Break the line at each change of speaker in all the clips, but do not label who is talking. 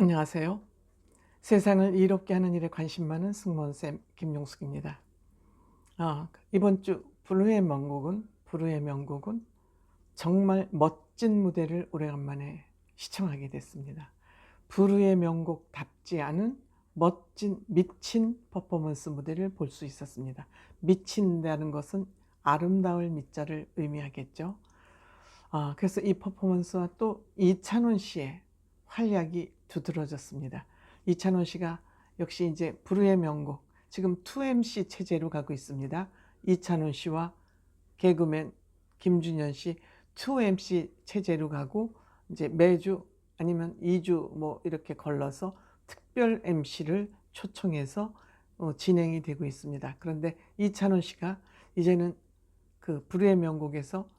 안녕하세요. 세상을 이롭게 하는 일에 관심 많은 승무원쌤 김용숙입니다. 아, 이번 주 불후의 명곡은 불후의 명곡은 정말 멋진 무대를 오래간만에 시청하게 됐습니다. 불후의 명곡답지 않은 멋진 미친 퍼포먼스 무대를 볼 수 있었습니다. 미친다는 것은 아름다울 미자를 의미하겠죠. 아, 그래서 이 퍼포먼스와 또 이찬원 씨의 활약이 두드러졌습니다. 이찬원 씨가 역시 이제 불후의 명곡 지금 2MC 체제로 가고 있습니다. 이찬원 씨와 개그맨 김준현 씨 2MC 체제로 가고 이제 매주 아니면 2주 뭐 이렇게 걸러서 특별 MC를 초청해서 어, 진행이 되고 있습니다. 그런데 이찬원 씨가 이제는 그 불후의 명곡에서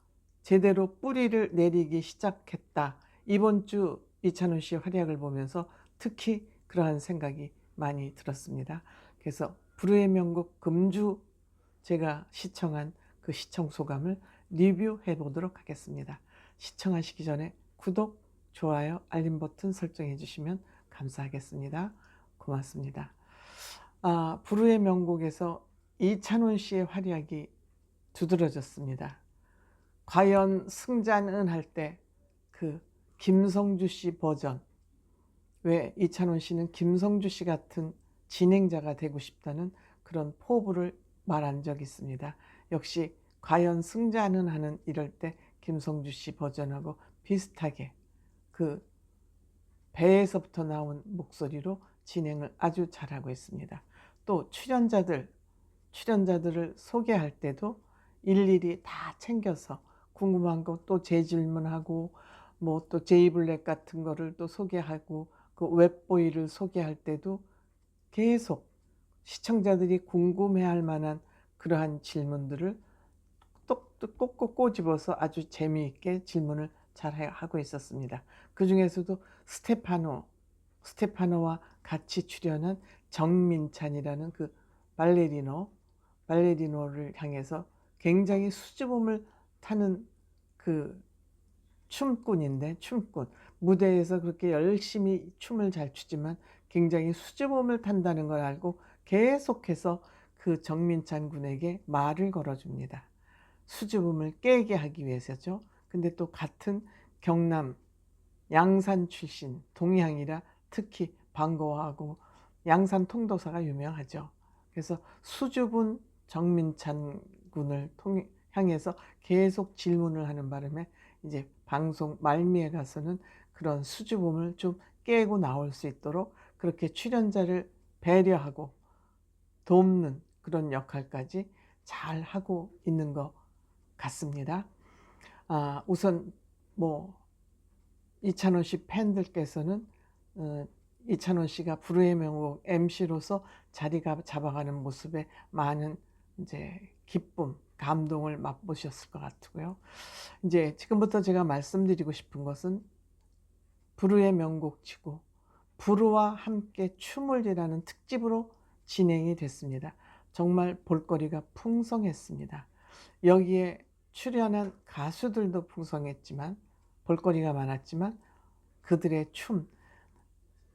제대로 뿌리를 내리기 시작했다. 이번 주 이찬원 씨의 활약을 보면서 특히 그러한 생각이 많이 들었습니다. 그래서 불후의 명곡 금주 제가 시청한 그 시청 소감을 리뷰해 보도록 하겠습니다. 시청하시기 전에 구독, 좋아요, 알림 버튼 설정해 주시면 감사하겠습니다. 고맙습니다. 아, 불후의 명곡에서 이찬원 씨의 활약이 두드러졌습니다. 과연 승자는 할 때 그 김성주 씨 버전 왜 이찬원 씨는 김성주 씨 같은 진행자가 되고 싶다는 그런 포부를 말한 적이 있습니다. 역시 과연 승자는 하는 이럴 때 김성주 씨 버전하고 비슷하게 그 배에서부터 나온 목소리로 진행을 아주 잘하고 있습니다. 또 출연자들 출연자들을 소개할 때도 일일이 다 챙겨서 궁금한 거 또 재질문하고 뭐 또 제이블랙 같은 거를 또 소개하고 그 웹보이를 소개할 때도 계속 시청자들이 궁금해할 만한 그러한 질문들을 똑똑 꼭꼭 꼬집어서 아주 재미있게 질문을 잘 하고 있었습니다. 그 중에서도 스테파노, 스테파노와 같이 출연한 정민찬이라는 그 발레리노, 발레리노를 향해서 굉장히 수줍음을 타는 그 춤꾼인데 춤꾼 무대에서 그렇게 열심히 춤을 잘 추지만 굉장히 수줍음을 탄다는 걸 알고 계속해서 그 정민찬 군에게 말을 걸어줍니다. 수줍음을 깨게 하기 위해서죠. 근데 또 같은 경남 양산 출신 동양이라 특히 반가워하고 양산 통도사가 유명하죠. 그래서 수줍은 정민찬 군을 통, 향해서 계속 질문을 하는 바람에 이제 방송 말미에 가서는 그런 수줍음을 좀 깨고 나올 수 있도록 그렇게 출연자를 배려하고 돕는 그런 역할까지 잘 하고 있는 것 같습니다. 아, 우선 뭐 이찬원 씨 팬들께서는 어, 이찬원 씨가 불후의 명곡 MC로서 자리가 잡아가는 모습에 많은 이제 기쁨, 감동을 맛보셨을 것 같고요. 이제 지금부터 제가 말씀드리고 싶은 것은 불후의 명곡치고 불후와 함께 춤을이라는 특집으로 진행이 됐습니다. 정말 볼거리가 풍성했습니다. 여기에 출연한 가수들도 풍성했지만 볼거리가 많았지만 그들의 춤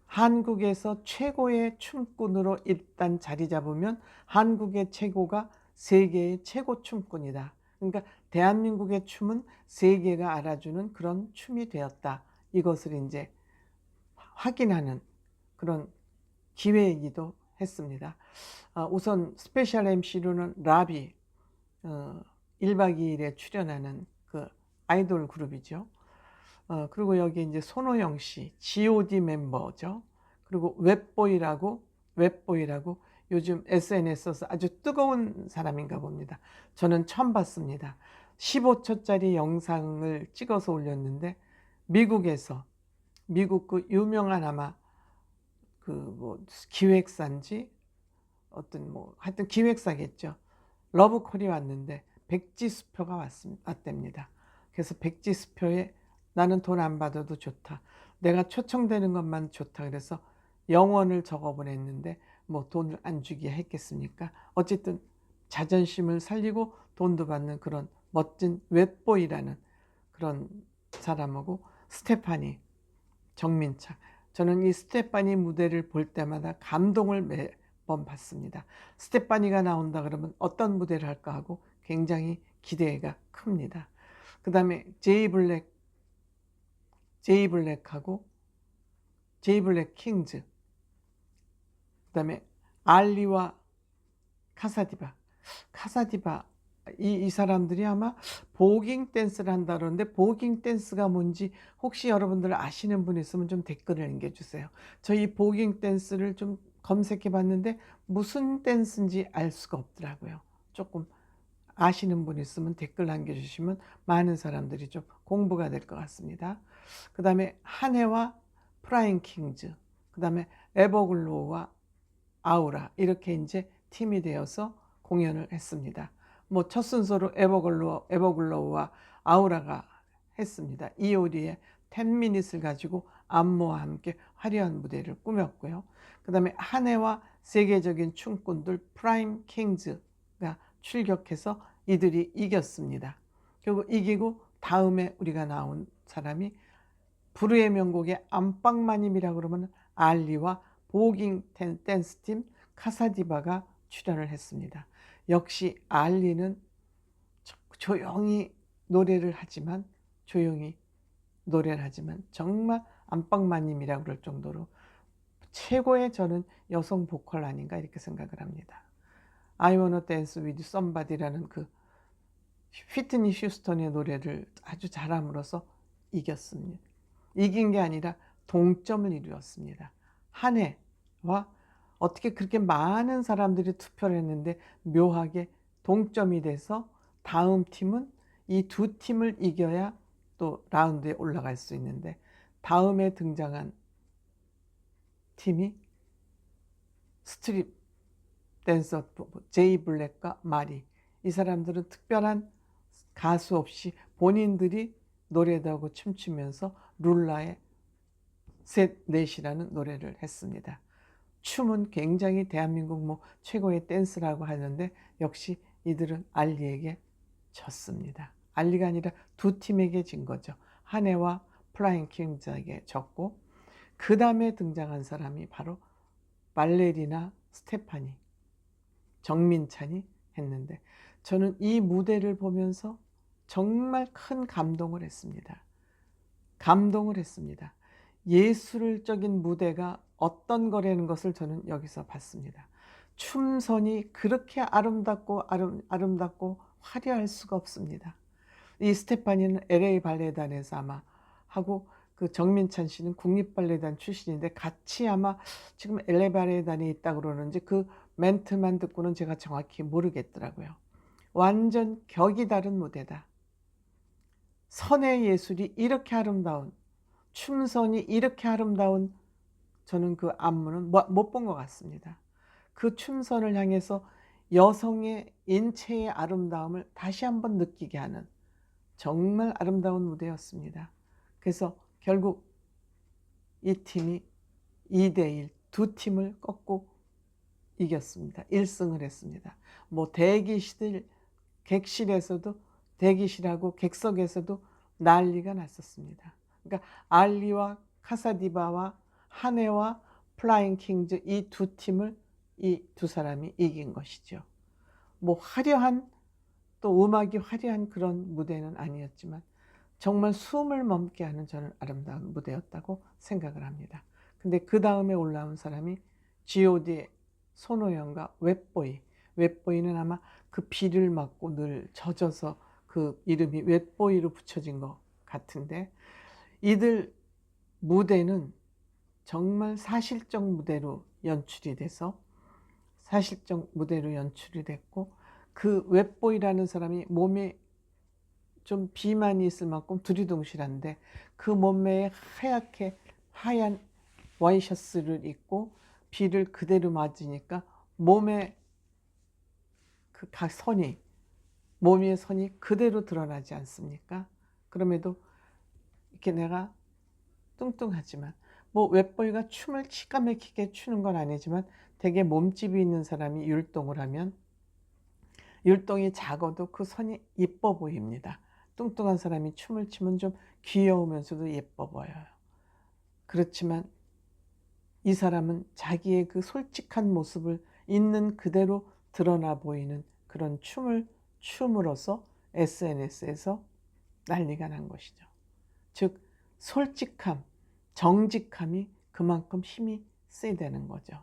한국에서 최고의 춤꾼으로 일단 자리 잡으면 한국의 최고가 세계의 최고 춤꾼이다. 그러니까 대한민국의 춤은 세계가 알아주는 그런 춤이 되었다. 이것을 이제 확인하는 그런 기회이기도 했습니다. 어, 우선 스페셜 MC로는 라비 어, 1박 2일에 출연하는 그 아이돌 그룹이죠. 어, 그리고 여기 이제 손호영 씨, G.O.D 멤버죠. 그리고 웹보이라고 웹보이라고 요즘 SNS에서 아주 뜨거운 사람인가 봅니다. 저는 처음 봤습니다. 15초짜리 영상을 찍어서 올렸는데 미국에서 미국 그 유명한 아마 그 뭐 기획사인지 어떤 뭐 하여튼 기획사겠죠. 러브콜이 왔는데 백지수표가 왔습니다. 왔답니다. 그래서 백지수표에 나는 돈 안 받아도 좋다. 내가 초청되는 것만 좋다. 그래서 영원을 적어 보냈는데 뭐 돈을 안 주기에 했겠습니까? 어쨌든 자존심을 살리고 돈도 받는 그런 멋진 웹보이라는 그런 사람하고 스테파니, 정민차 저는 이 스테파니 무대를 볼 때마다 감동을 매번 받습니다. 스테파니가 나온다 그러면 어떤 무대를 할까 하고 굉장히 기대가 큽니다. 그 다음에 제이 블랙, 제이 블랙하고 제이 블랙 킹즈, 그 다음에 알리와 카사디바, 카사디바 이, 이 사람들이 아마 보깅 댄스를 한다 그러는데 보깅 댄스가 뭔지 혹시 여러분들 아시는 분 있으면 좀 댓글을 남겨주세요. 저희 보깅 댄스를 좀 검색해 봤는데 무슨 댄스인지 알 수가 없더라고요. 조금 아시는 분 있으면 댓글 남겨주시면 많은 사람들이 좀 공부가 될 것 같습니다. 그 다음에 한해와 프라잉 킹즈, 그 다음에 에버글로우와 아우라 이렇게 이제 팀이 되어서 공연을 했습니다. 뭐 첫 순서로 에버글로 에버글로우와 아우라가 했습니다. 이오리의 10미닛을 가지고 안무와 함께 화려한 무대를 꾸몄고요. 그 다음에 한해와 세계적인 춤꾼들 프라임 킹즈가 출격해서 이들이 이겼습니다. 결국 이기고 다음에 우리가 나온 사람이 부르의 명곡의 안방마님이라 그러면 알리와 보깅 댄스 팀 카사디바가 출연을 했습니다. 역시 알리는 조용히 노래를 하지만 조용히 노래를 하지만 정말 안방마님이라고 그럴 정도로 최고의 저는 여성 보컬 아닌가 이렇게 생각을 합니다. I Wanna Dance With Somebody라는 그 휘트니 휴스턴의 노래를 아주 잘함으로써 이겼습니다. 이긴 게 아니라 동점을 이루었습니다. 한 해와 어떻게 그렇게 많은 사람들이 투표를 했는데 묘하게 동점이 돼서 다음 팀은 이 두 팀을 이겨야 또 라운드에 올라갈 수 있는데 다음에 등장한 팀이 스트립 댄서 제이 블랙과 마리. 이 사람들은 특별한 가수 없이 본인들이 노래도 하고 춤추면서 룰라의 셋 넷이라는 노래를 했습니다. 춤은 굉장히 대한민국 뭐 최고의 댄스라고 하는데 역시 이들은 알리에게 졌습니다. 알리가 아니라 두 팀에게 진 거죠. 한해와 플라잉 킹즈에게 졌고 그 다음에 등장한 사람이 바로 말레리나 스테파니 정민찬이 했는데 저는 이 무대를 보면서 정말 큰 감동을 했습니다. 감동을 했습니다. 예술적인 무대가 어떤 거라는 것을 저는 여기서 봤습니다. 춤선이 그렇게 아름답고 아름, 아름답고 화려할 수가 없습니다. 이 스테파니는 LA 발레단에서 아마 하고 그 정민찬 씨는 국립발레단 출신인데 같이 아마 지금 LA 발레단에 있다 그러는지 그 멘트만 듣고는 제가 정확히 모르겠더라고요. 완전 격이 다른 무대다. 선의 예술이 이렇게 아름다운 춤선이 이렇게 아름다운 저는 그 안무는 못 본 것 같습니다. 그 춤선을 향해서 여성의 인체의 아름다움을 다시 한번 느끼게 하는 정말 아름다운 무대였습니다. 그래서 결국 이 팀이 2대1 두 팀을 꺾고 이겼습니다. 1승을 했습니다. 뭐 대기실, 객실에서도 대기실하고 객석에서도 난리가 났었습니다. 그러니까 알리와 카사디바와 한해와 플라잉 킹즈 이 두 팀을 이 두 사람이 이긴 것이죠. 뭐 화려한 또 음악이 화려한 그런 무대는 아니었지만 정말 숨을 멈게 하는 저는 아름다운 무대였다고 생각을 합니다. 근데 그 다음에 올라온 사람이 G.O.D의 손호영과 웹보이. 웹보이는 아마 그 비를 맞고 늘 젖어서 그 이름이 웹보이로 붙여진 것 같은데 이들 무대는 정말 사실적 무대로 연출이 돼서 사실적 무대로 연출이 됐고 그 웹보이라는 사람이 몸에 좀 비만이 있을 만큼 두리둥실한데 그 몸매에 하얗게 하얀 와이셔츠를 입고 비를 그대로 맞으니까 몸에 그각 선이 몸 위의 선이 그대로 드러나지 않습니까? 그럼에도 이렇게 내가 뚱뚱하지만 뭐 웹보이가 춤을 기가 막히게 추는 건 아니지만 되게 몸집이 있는 사람이 율동을 하면 율동이 작아도 그 선이 예뻐 보입니다. 뚱뚱한 사람이 춤을 추면 좀 귀여우면서도 예뻐 보여요. 그렇지만 이 사람은 자기의 그 솔직한 모습을 있는 그대로 드러나 보이는 그런 춤을 춤으로써 SNS에서 난리가 난 것이죠. 즉 솔직함, 정직함이 그만큼 힘이 세다는 거죠.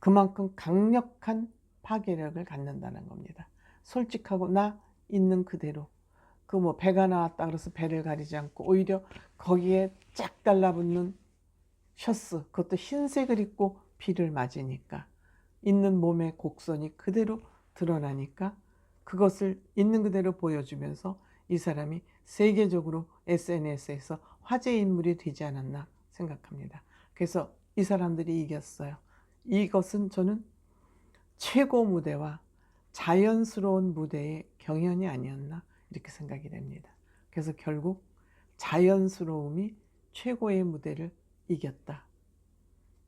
그만큼 강력한 파괴력을 갖는다는 겁니다. 솔직하고 나 있는 그대로 그 뭐 배가 나왔다 그래서 배를 가리지 않고 오히려 거기에 쫙 달라붙는 셔츠 그것도 흰색을 입고 비를 맞으니까 있는 몸의 곡선이 그대로 드러나니까 그것을 있는 그대로 보여주면서 이 사람이 세계적으로 SNS에서 화제 인물이 되지 않았나 생각합니다. 그래서 이 사람들이 이겼어요. 이것은 저는 최고 무대와 자연스러운 무대의 경연이 아니었나 이렇게 생각이 됩니다. 그래서 결국 자연스러움이 최고의 무대를 이겼다.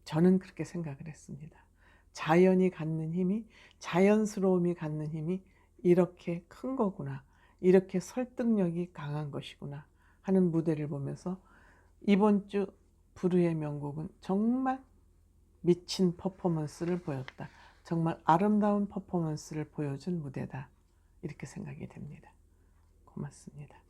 저는 그렇게 생각을 했습니다. 자연이 갖는 힘이, 자연스러움이 갖는 힘이 이렇게 큰 거구나. 이렇게 설득력이 강한 것이구나. 하는 무대를 보면서 이번 주 부르의 명곡은 정말 미친 퍼포먼스를 보였다. 정말 아름다운 퍼포먼스를 보여준 무대다. 이렇게 생각이 됩니다. 고맙습니다.